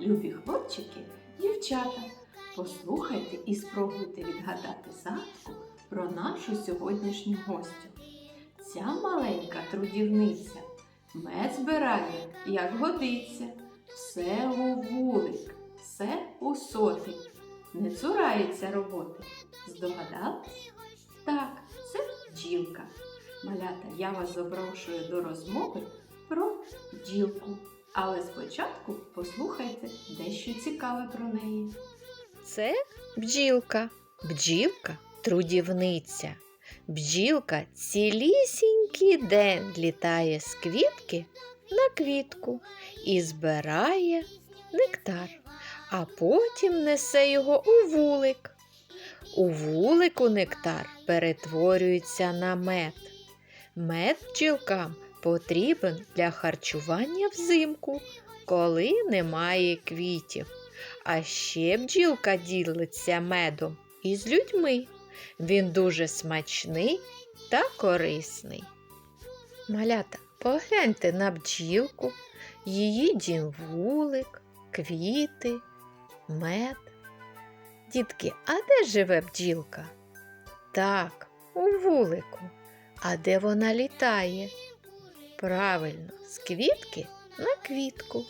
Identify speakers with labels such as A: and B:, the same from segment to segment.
A: любі хлопчики, дівчата. Послухайте і спробуйте відгадати загадку про нашу сьогоднішню гостю. Ця маленька трудівниця мед збирає, як годиться, все у вулик, все у сотик. Не цурається роботи. Здогадались? Так, це бджілка. Малята, я вас запрошую до розмови про бджілку. Але спочатку послухайте дещо цікаве про неї.
B: Це бджілка. Бджілка трудівниця. Бджілка цілісінький день літає з квітки на квітку і збирає нектар, а потім несе його у вулик. У вулику нектар перетворюється на мед. Мед бджілкам потрібен для харчування взимку, коли немає квітів. А ще бджілка ділиться медом із людьми. Він дуже смачний та корисний. Малята, погляньте на бджілку, її дім вулик, квіти, мед. Дітки, а де живе бджілка? Так, у вулику. А де вона літає? Правильно, з квітки на квітку.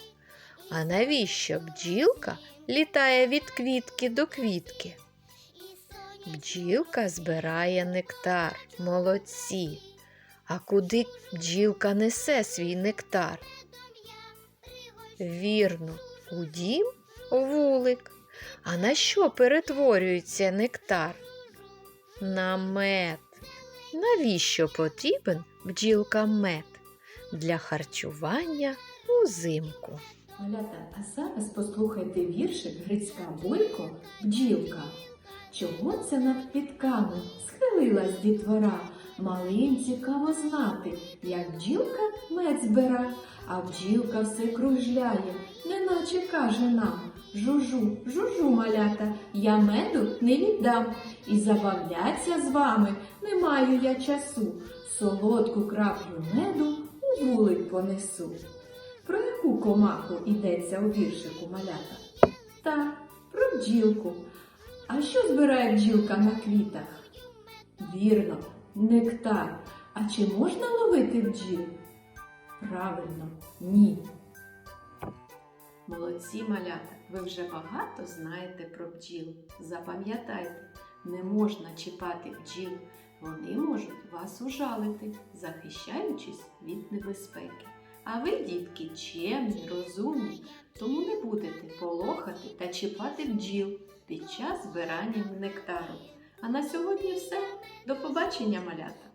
B: А навіщо бджілка літає від квітки до квітки? Бджілка збирає нектар, молодці. А куди бджілка несе свій нектар? Вірно, у дім вулик. А на що перетворюється нектар? На мед. Навіщо потрібен бджілкам мед? Для харчування узимку.
A: Малята, а зараз послухайте віршик Грицька Бойко Бджілка. Чого це над квітками схилилась дітвора? Малим цікаво знати, як бджілка мед збира, а бджілка все кружляє, неначе каже нам Жужу, жужу, малята, я меду не віддам, і забавляться з вами не маю я часу. Солодку краплю меду вулик понесу. Про яку комаху йдеться у віршику малята? Так, про бджілку. А що збирає бджілка на квітах? Вірно, нектар. А чи можна ловити бджіл? Правильно, ні. Молодці малята, ви вже багато знаєте про бджіл. Запам'ятайте, не можна чіпати бджіл. Вони можуть вас ужалити, захищаючись від небезпеки. А ви, дітки, чемні, розумні, тому не будете полохати та чіпати бджіл під час збирання нектару. А на сьогодні все. До побачення, малята!